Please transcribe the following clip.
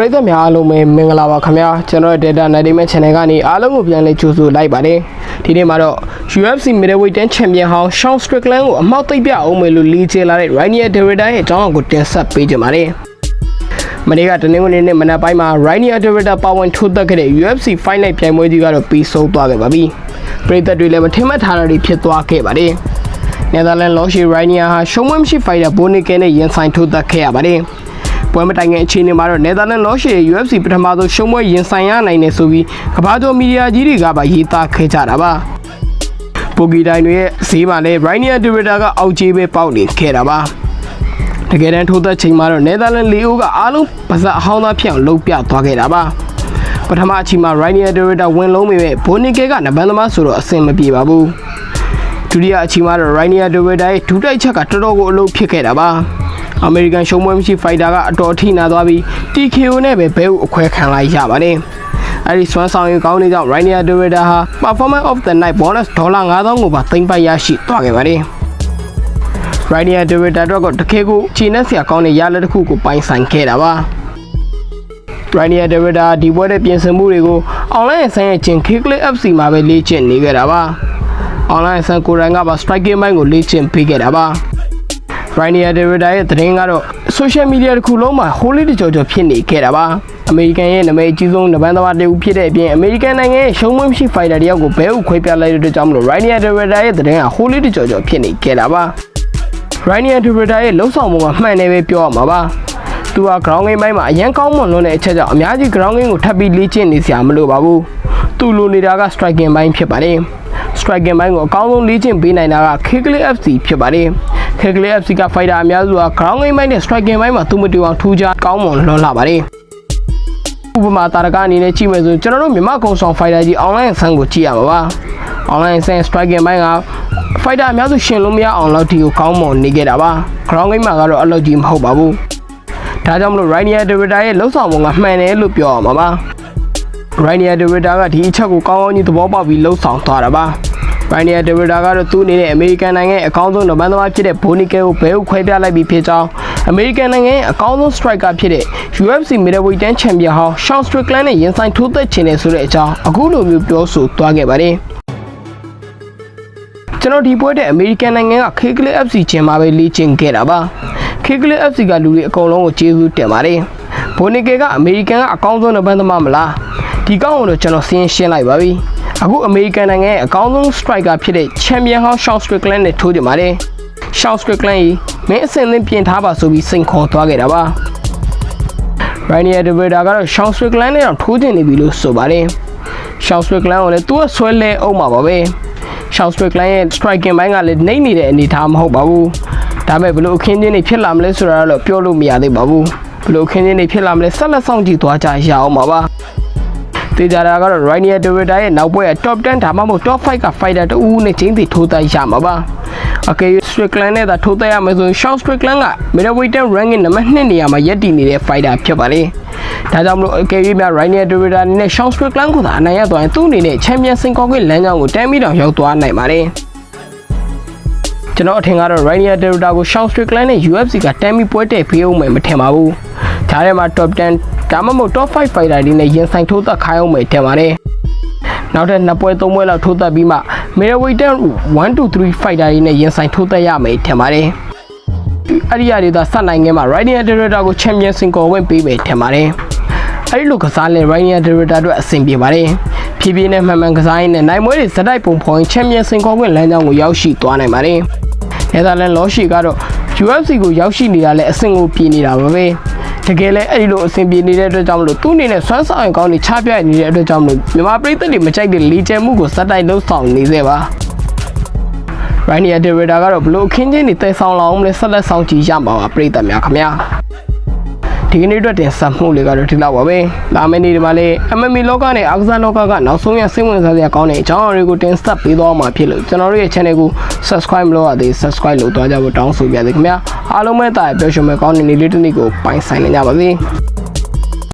ပရိသတ်များအားလုံးပဲမင်္ဂလာပါခင်ဗျာကျွန်တော်ရဲ့ Data 98 Channel ကနေအားလုံးကိုပြန်လည်ကြိုဆိုလိုက်ပါတယ်ဒီနေ့မှာတော့ UFC Middleweight 10 Champion ဟောင်း Sean Strickland ကိုအမောက်သိပ်ပြအောင်မယ်လို့လီချေလာတဲ့ Rainier Derrida ရဲ့အကြောင်းအကိုတင်ဆက်ပေးကြပါမယ်မနေ့ကတနင်္ဂနွေနေ့မနက်ပိုင်းမှာ Rainier Derrida ပါဝင်ထိုးသက်ခဲ့တဲ့ UFC Fight Night ပြိုင်ပွဲကြီးကတော့ပြီးဆုံးသွားခဲ့ပါပြီပရိသတ်တွေလည်းမထင်မှတ်ထားတာတွေဖြစ်သွားခဲ့ပါတယ်နယ်သာလန်လော်ရှီရိုင်းနီယာဟာရှုံးမမရှိဖိုင်တာဘိုနီကဲနဲ့ရင်ဆိုင်ထိုးသက်ခဲ့ရပါတယ်။ ပွဲမတိုင်ခင်အခြေအနေမှာတော့နယ်သာလန်လော်ရှီရဲ့ UFC ပထမဆုံးရှုံးပွဲရင်ဆိုင်ရနိုင်တယ်ဆိုပြီးကမ္ဘာကျော်မီဒီယာကြီးတွေကပါရေးသားခဲ့ကြတာပါ။ပိုကီတိုင်းတွေရဲ့ဈေးမှာလည်း Rainier Derrida ကအောက်ကြီးပဲပေါက်နေခဲ့တာပါ။တကယ်တမ်းထိုးသက်ချိန်မှာတော့နယ်သာလန်လီအိုကအားလုံးပါဇက်အဟောင်းသားဖြစ်အောင်လုပ်ပြသွားခဲ့တာပါ။ပထမအချိန်မှာ Rainier Derrida ဝင်လုံးပေမဲ့ဘိုနီကဲကနဘန်သမားဆိုတော့အဆင်မပြေပါဘူး။ဒုတိယအချိန်မှာတော့ Rainier Derrida ရဲ့ဒုတိုက်ချက်ကတော်တော်ကိုအလုပ်ဖြစ်ခဲ့တာပါ။ American ရှုံးပွဲမရှိဖိုက်တာကအတော်ထိနာသွားပြီး TKO နဲ့ပဲဘဲဥအခွဲခံလိုက်ရပါတယ်။အဲဒီစွမ်းဆောင်ရည်ကောင်းတဲ့ကြောင့် Rainier Derrida ဟာ Performance of the Night bonus ဒေါ်လာ9000ကိုပါသိမ်းပိုက်ရရှိသွားခဲ့ပါတယ်။ Rainier Derrida တော့ကတကယ်ကိုခြေနဲ့ဆရာကောင်းတဲ့ရလက်တစ်ခုကိုပိုင်ဆိုင်ခဲ့တာပါ။ Rainier Derrida ဒီပွဲတဲ့ပြင်ဆင်မှုတွေကို online ဆိုင်ရဲ့ချင်း Kicklet FC မှာပဲလေ့ကျင့်နေခဲ့တာပါ။ online ဆန်ကိုရိုင်းကပါ striking ဘိုင်းကိုလေ့ကျင့်ပေးခဲ့တာပါ။ Rainier Derrida ရဲ့သတင်းကတော့ social media တစ်ခုလုံးမှာ holy တကြော်ကြော်ဖြစ်နေခဲ့တာပါ။အမေရိကန်ရဲ့နာမည်အကြီးဆုံးနဘန်သမားတစ်ဦးဖြစ်တဲ့အပြင်အမေရိကန်နိုင်ငံရဲ့ရှုံးမမရှိ fighter တယောက်ကိုဘဲဥခွဲပြလိုက်တဲ့အတွက်ကြောင့်မလို့ Rainier Derrida ရဲ့သတင်းက holy တကြော်ကြော်ဖြစ်နေခဲ့တာပါ။ Rainier Derrida ရဲ့လှုပ်ဆောင်မှုကမှန်တယ်ပဲပြောရမှာပါ။သူက ground game ဘိုင်းမှာအရန်ကောင်းမွန်လွန်းတဲ့အချက်ကြောင့်အများကြီး ground game ကိုထပ်ပြီးလေ့ကျင့်နေစရာမလိုပါဘူး။သူ့လိုနေတာက striking ဘိုင်းဖြစ်ပါတယ်။ striking ဘိုင်းကိုအကောင်းဆုံးလေ့ကျင့်ပေးနိုင်တာက Kicklet FC ဖြစ်ပါတယ်။ Kicklet FC က fighter အများစုက ground game ဘိုင်းနဲ့ striking ဘိုင်းမှာသူမတူအောင်ထူးခြားကောင်းမွန်လွန်းလာပါတယ်။ဥပမာတာရကအနေနဲ့ကြည့်မယ်ဆိုကျွန်တော်တို့မြန်မာကုံဆောင် fighter ကြီး online ဆန်းကိုကြည့်ရမှာပါ။ online ဆန်း striking ဘိုင်းက fighter အများစုရှင်လို့မရအောင်လောက်ဒီကိုကောင်းမွန်နေခဲ့တာပါ။ ground game မှာကတော့အလုပ်ကြီးမဟုတ်ပါဘူး။ဒါကြောင့်မလို့ Rainier Derrida ရဲ့လှုပ်ဆောင်ပုံကမှန်တယ်လို့ပြောရမှာပါ။ Rainier Derrida ကဒီအချက်ကိုကောင်းကောင်းကြီးသဘောပေါက်ပြီးလှုပ်ဆောင်သွားတာပါ။ Rainier Derrida ကတော့သူ့အနေနဲ့အမေရိကန်နိုင်ငံရဲ့အကောင်းဆုံးနဘန်သမားဖြစ်တဲ့ Bonnie Kell ကိုဘဲဥခွဲပြလိုက်ပြီးဖြစ်ကြောင်းအမေရိကန်နိုင်ငံရဲ့အကောင်းဆုံး striker ဖြစ်တဲ့ UFC Middleweight 10 Champion ဟောင်း Sean Strickland နဲ့ရင်ဆိုင်ထိုးသက်ခြင်းနဲ့ဆိုတဲ့အကြောင်းအခုလိုမျိုးပြောဆိုသွားခဲ့ပါတယ်။ကျွန်တော်ဒီပွဲတဲ့အမေရိကန်နိုင်ငံက Kicklet FC ကျင်းမှာပဲလေ့ကျင့်ခဲ့တာပါ Kicklet FC ကလူတွေအကုန်လုံးကိုကျေးဇူးတင်ပါတယ်ဘိုနီကေကအမေရိကန်ကအကောင်းဆုံးနံပါတ်သမားမလား ဒီကောင်းကိုတော့ကျွန်တော်ဆင်းရှင်းလိုက်ပါပြီအခုအမေရိကန်နိုင်ငံရဲ့အကောင်းဆုံး striker ဖြစ်တဲ့ Champion ဟောင်း Sean Strickland နဲ့ထိုးကြပါတယ် Sean Strickland ကြီးမင်းအစင်သင်းပြင်ထားပါဆိုပြီးစိန်ခေါ်သွားခဲ့တာပါ Rainier Derrida ကတော့ Sean Strickland နဲ့တော့ထိုးကျင်နေပြီလို့ဆိုပါတယ် Sean Strickland ကိုလည်းသူကဆွဲလဲအောင်ပါပါပဲ Sean Strickland ရဲ့ striking ဘိုင်းကလည်းနှိမ့်နေတဲ့အနေအထားမဟုတ်ပါဘူးဒါပေမဲ့ဘလို့အခင်းချင်းတွေဖြစ်လာမလဲဆိုတာတော့ပြောလို့မရသေးပါဘူးဘလို့အခင်းချင်းတွေဖြစ်လာမလဲဆက်လက်ဆောင်ကြည့်သွားကြရအောင်ပါပါ တေဂျာတာကတော့ Rainier Derrida ရဲ့နောက်ပွဲက top 10ဒါမှမဟုတ် top 5က fighter တူဦးနဲ့ချင်းစီထိုးသက်ရမှာပါအကေ Strickland နဲ့သာထိုးသက်ရမယ်ဆိုရင် Sean Strickland က middleweight ranking နံပါတ်2နေရာမှာရပ်တည်နေတဲ့ fighter ဖြစ်ပါတယ်ဒါကြောင့်မလို့အကယ်၍များ Rainier Derrida အနေနဲ့ Sean Strickland ကိုသာအနိုင်ရသွားရင်သူ့အနေနဲ့ Champion စင်ကော်ခွင့်လမ်းကြောင်းကိုတမ်းပြီးတော့ရောက်သွားနိုင်ပါတယ်ကျွန်တော်အထင်ကတော့ Rainier Derrida ကို Sean Strickland နဲ့ UFC ကတမ်းပြီးပွဲတဲ့ဖေးအောင်မယ်မထင်ပါဘူး။ဒါထဲမှာ top 10 ဒါမှမဟုတ် top 5 fighter တွေနဲ့ရင်ဆိုင်ထိုးသက်ခိုင်းအောင်မယ်ထင်ပါတယ်။နောက်ထပ်နှစ်ပွဲသုံးပွဲလောက်ထိုးသက်ပြီးမှ middleweight 1 2 3 fighter တွေနဲ့ရင်ဆိုင်ထိုးသက်ရမယ်ထင်ပါတယ်။အဲ့ဒီအရာတွေသာဆက်နိုင်ခဲ့မှာ Rainier Derrida ကို Champion စင်ကော်ဝင်ပေးမယ်ထင်ပါတယ်။အဲ့ဒီလိုကစားလဲ Rainier Derrida တို့အဆင်ပြေပါတယ်။ဖြည်းဖြည်းနဲ့မှန်မှန်ကစားရင်းနဲ့နိုင်မွေးတွေဇက်တိုက်ပုံဖော်ရင် Champion စင်ကော်ဝင်လမ်းကြောင်းကိုရောက်ရှိသွားနိုင်ပါတယ်။နယ်သာလန်လော်ရှီကတော့ UFC ကိုရောက်ရှိနေတာလဲအဆင့်ကိုပြေးနေတာပါပဲ တကယ်လဲအဲ့ဒီလိုအဆင်ပြေနေတဲ့အတွက်ကြောင့်မလို့သူ့အနေနဲ့စွမ်းဆောင်ရင်ကောင်းနေချပြနေတဲ့အတွက်ကြောင့်မလို့မြန်မာပြည်သက်တွေမကြိုက်တဲ့လီကျဲမှုကိုစက်တိုက်လှုပ်ဆောင်နေသေးပါ Rainier Derrida ကတော့ဘလို့အခင်းချင်းတွေတဲဆောင်လာအောင်လဲဆက်လက်ဆောင်ကြည့်ရမှာပါပြည်သက်များခင်ဗျာဒီကနေ့အတွက်တင်ဆက်မှုလေးကတော့ဒီလောက်ပါပဲလာမယ့်နေ့ဒီမှာလေး MMA လောကနဲ့အားကစားလောကကနောက်ဆုံးရစိတ်ဝင်စားစရာကောင်းတဲ့အကြောင်းအရာတွေကိုတင်ဆက်ပေးသွားမှာဖြစ်လို့ကျွန်တော်တို့ရဲ့ channel ကို subscribe မလုပ်ရသေး subscribe လုပ်သွားကြဖို့တောင်းဆိုပါရစေခင်ဗျာ အားလုံးပဲတာပြောရှင်မဲ့ကောင်းတဲ့နေ့လေးတစ်နေ့ကိုပိုင်ဆိုင်နိုင်ကြပါစေ